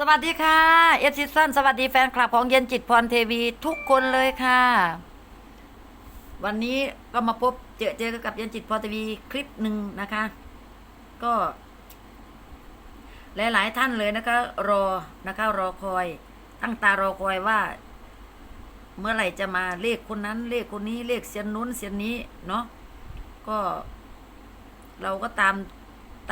สวัสดีค่ะเอฟซีซันสวัสดีแฟนคลับของเย็นจิตพรเทวีทุกคนเลยค่ะ วันนี้ก็มาพบเจอเจอกับเย็นจิตพรเทวีคลิปหนึ่งนะคะ ก็ หลาย ๆ ท่านเลยนะคะ รอนะคะ รอคอย ตั้งตารอคอยว่า เมื่อไหร่จะมาเลขคนนั้น เลขคนนี้เลขเสียนนู้นเสียนนี้เนาะก็ เราก็ตาม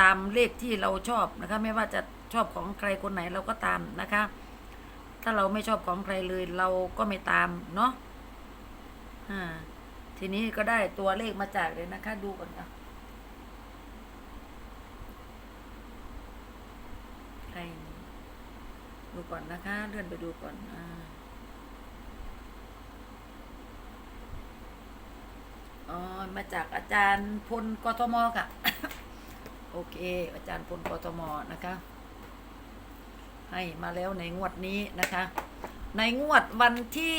ตามเลขที่เราชอบนะคะ ไม่ว่าจะ ชอบของใครคนไหนเราก็ตามนะคะ ถ้าเราไม่ชอบของใครเลยเราก็ไม่ตามเนาะอ่าทีนี้ก็ได้ตัวเลขมาจากเลยนะคะ ดูก่อนค่ะใครดูก่อนนะคะ เลื่อนไปดูก่อนอ่าอ๋อมาจากอาจารย์พลกทมค่ะ โอเค อาจารย์พลกทมนะคะ ให้มาแล้วในงวดนี้นะคะ ในงวดวันที่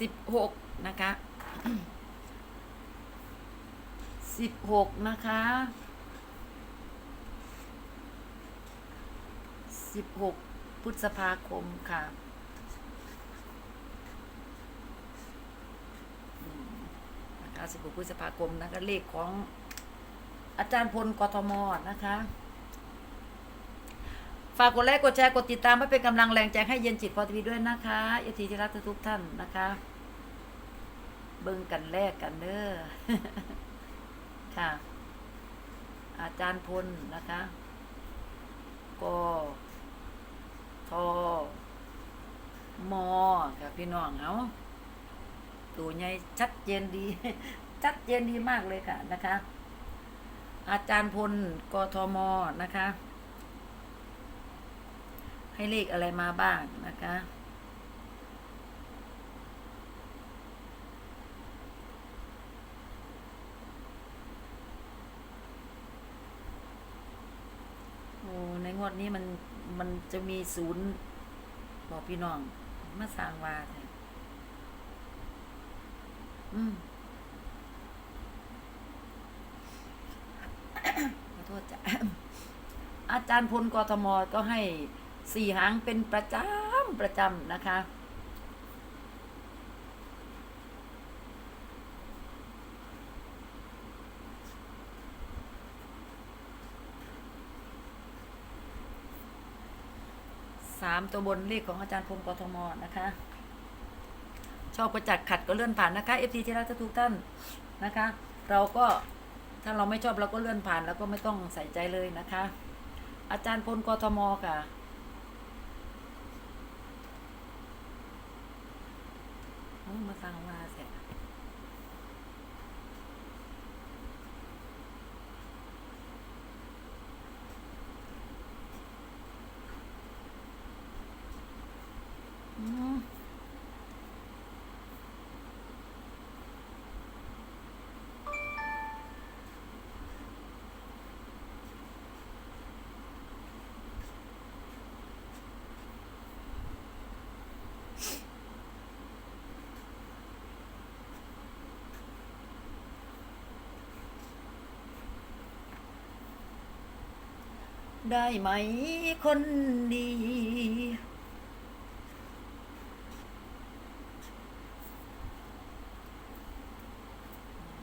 สิบหกนะคะสิบหกนะคะสิบหกพฤษภาคมค่ะนะคะสิบหกพฤษภาคมนะคะเลขของ อาจารย์พลกทมนะคะ ฝากกดไลค์กดแชร์กดติดตามเพื่อเป็นกำลังแรงใจให้เย็นจิตพอทีวีด้วยนะคะเอทีที่รักทุกท่านนะคะ เบิ่งกันแลกกันเด้อค่ะ อาจารย์พลนะคะกทมค่ะพี่น้องเอาตัวใหญ่ชัดเจนดี ชัดเจนดีมากเลยค่ะนะคะ อาจารย์พลกทมนะคะ ให้เลขอะไรมาบ้างนะคะโอ้ในงวดนี้มันมันจะมีศูนย์บอกพี่น้อง มาสร้างวาแท้อืม ขอโทษจ้ะ อาจารย์พลกทมก็ให้สี่หางเป็นประจำประจำนะคะ สามตัวบนเลขของอาจารย์พลกทมนะคะชอบประจักษ์ขัดก็เลื่อนผ่านนะคะ FT ที่รักทุกท่านนะคะ เราก็ถ้าเราไม่ชอบเราก็เลื่อนผ่านแล้วก็ไม่ต้องใส่ใจเลยนะคะ อาจารย์พลกทมค่ะ มาสั่งมาเสร็จอืม ได้ไหมคนดี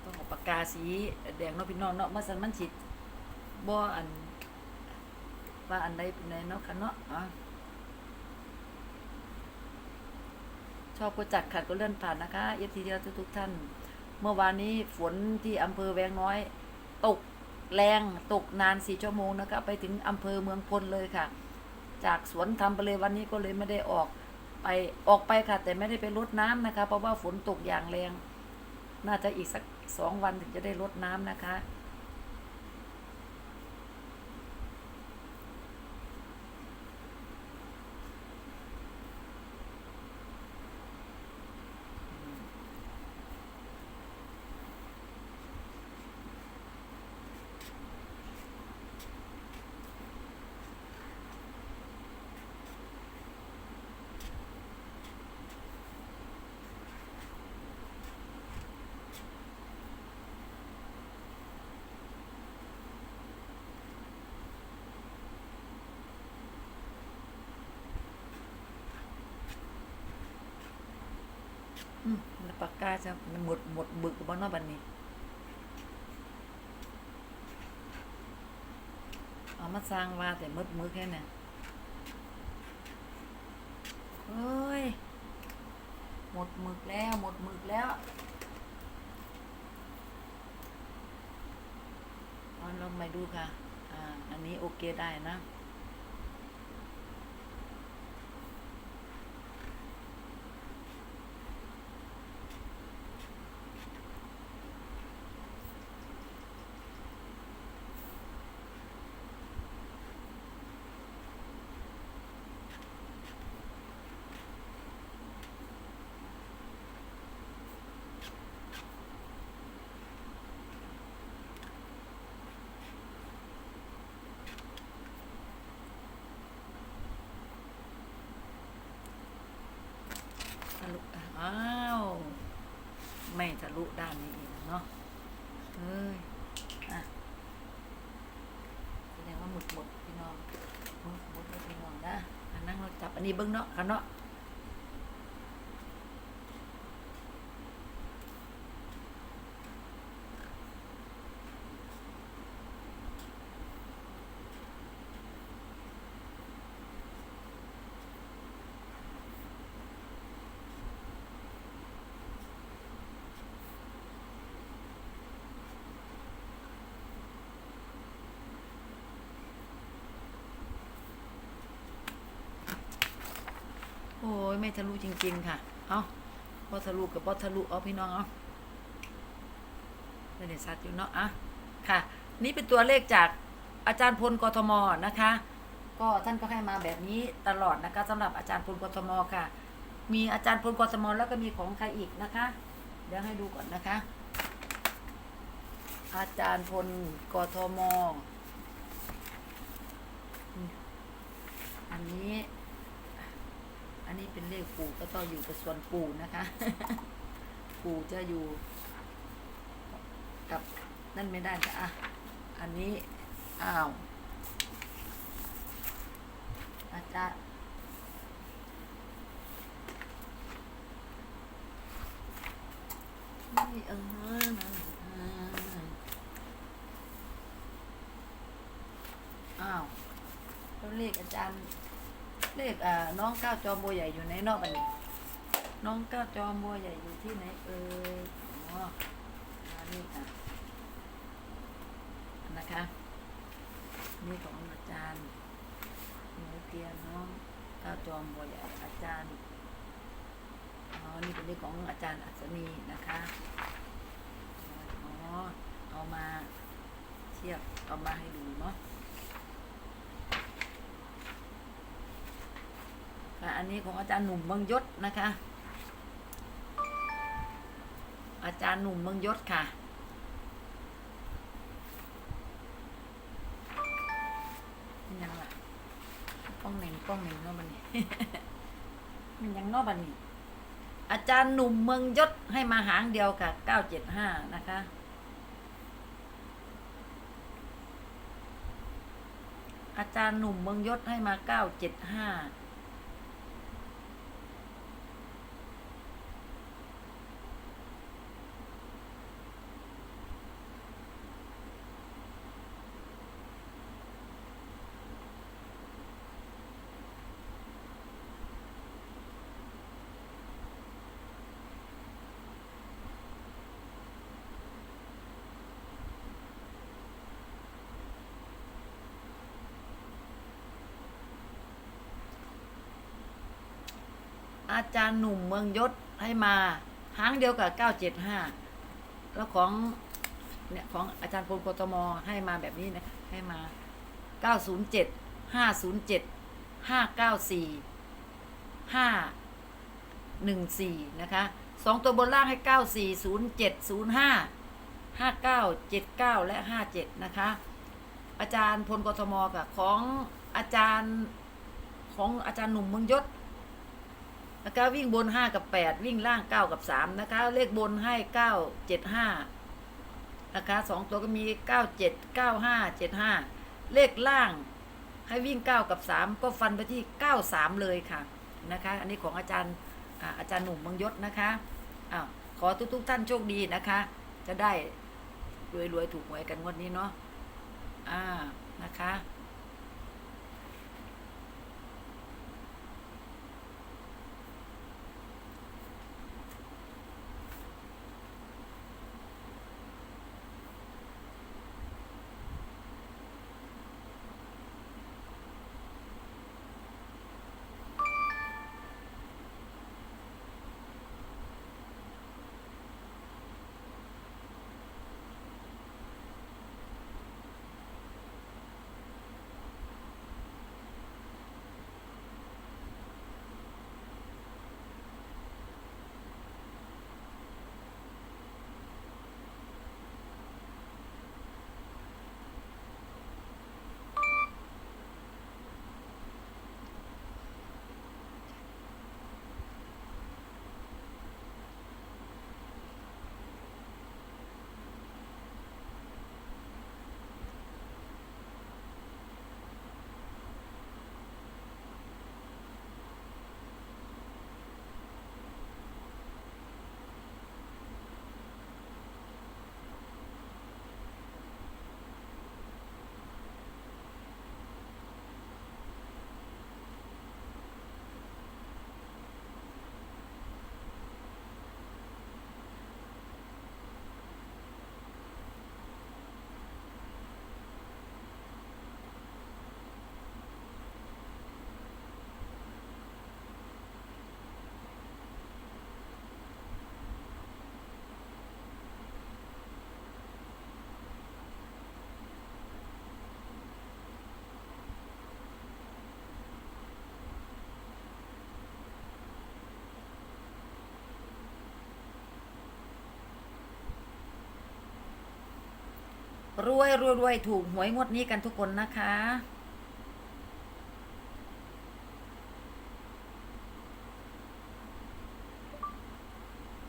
ต้องเอาปากกาสีแดงเนาะพี่น้องเนาะมาสันมันสิบ่อัน ว่าอันใดเป็นไหนเนาะค่ะเนาะอะชอบก็จัดขัดก็เลื่อนผ่านนะคะเอฟทีเดียวทุกๆท่าน เมื่อวานนี้ฝนที่อำเภอแวงน้อย ตก แรงตกนานสี่ชั่วโมงนะคะไปถึงอำเภอเมืองพลเลยค่ะ จากสวนทำไปเลยวันนี้ก็เลยไม่ได้ออกไปออกไปค่ะ แต่ไม่ได้ไปรดน้ำนะคะ เพราะว่าฝนตกอย่างแรง น่าจะอีกสักสองวันถึงจะได้รดน้ำนะคะ อืมปากกาจะหมดหมดบึกบ้านนอกบันนี้เอามาสร้างว่าแต่มืดมือแค่นั้เฮ้ย หมดมึกแล้ว หมดมึกแล้วเอาลองไปดูค่ะ อ่า อันนี้โอเคได้นะ ทะลุ อ้าว ไม่จะลุด้านนี้อีกเนาะเฮ้ยอะแสดงว่าหมดหมดพี่น้องหมดหมดพี่น้องนะอันนั่งเราจับอันนี้เบิ้งเนาะกันเนาะ อ้ยไม่ทะลุจริง ๆ ค่ะ เอาพอทะลุกับพอทะลุเอาพี่น้องเอาไม่ได้ซัดอยู่เนาะอะค่ะ นี่เป็นตัวเลขจากอาจารย์พลกทมนะคะ ก็ท่านก็ให้มาแบบนี้ตลอดนะคะสำหรับอาจารย์พลกทมค่ะ มีอาจารย์พลกทมแล้วก็มีของใครอีกนะคะ เดี๋ยวให้ดูก่อนนะคะ อาจารย์พลกทมอันนี้ อันนี้เป็นเลขปู่ก็ต้องอยู่กับส่วนปู่นะคะ ปู่จะอยู่ กับนั่นไม่ได้ค่ะอะอันนี้ อ้าว อาจารย์ไม่เออาวแล้วเลขอาจารย์ เลขอ่าน้องก้าวจอมบัวใหญ่อยู่ในนอกอันนี้น้องก้าวจอมบัวใหญ่อยู่ที่ไหนเอ่ยอ๋ออันนี้ค่ะนะคะนี่ของอาจารย์หนูเตียนน้องก้าวจอมบัวใหญ่อาจารย์อ๋อนี่เป็นเลขของอาจารย์อัศนีนะคะอ๋อเอามาเทียบเอามาให้ดูเนาะ อันนี้ของอาจารย์หนุ่มเมืองยศนะคะ อาจารย์หนุ่มเมืองยศค่ะ มันยังล่ะป้องเหน่งป้องเหน่งเนาะบันนี้มันยังเนาะบันนี้ อาจารย์หนุ่มเมืองยศให้มาหางเดียวค่ะเก้าเจ็ดห้านะคะอาจารย์หนุ่มเมืองยศให้มา 975 อาจารย์หนุ่มเมืองยศให้มาหางเดียวกับ975แล้วของเนี่ยของอาจารย์พลกตมให้มาแบบนี้นะให้มา907 507 594 514นะคะสองตัวบนล่างให้940705 5979และ57นะคะ อาจารย์พลกทมกับของอาจารย์ของอาจารย์หนุ่มเมืองยศ นะคะวิ่งบนห้ากับแปดวิ่งล่างเก้ากับสามนะคะ เลขบนให้เก้าเจ็ดห้านะคะสองตัวก็มีเก้าเจ็ดเก้าห้าเจ็ดห้าเลขล่างให้วิ่งเก้ากับสามก็ฟันไปที่เก้าสามเลยค่ะนะคะ อันนี้ของอาจารย์อาจารย์หนุ่มมืองยศนะคะอ้าวขอทุกๆท่านโชคดีนะคะ จะได้รวยๆถูกหวยกันงวันนี้เนาะอ่านะคะ รวยรวยรวยถูกหวยงวดนี้กันทุกคนนะคะ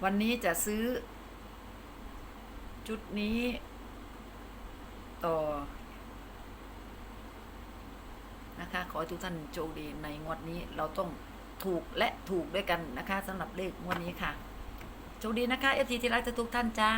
วันนี้จะซื้อจุดนี้ ต่อ นะคะ ขอให้ทุกท่านโชคดีในงวดนี้เราต้องถูกและถูกด้วยกันนะคะสำหรับเลขงวดนี้ค่ะโชคดีนะคะเอฟทีที่รักทุกท่านจ้า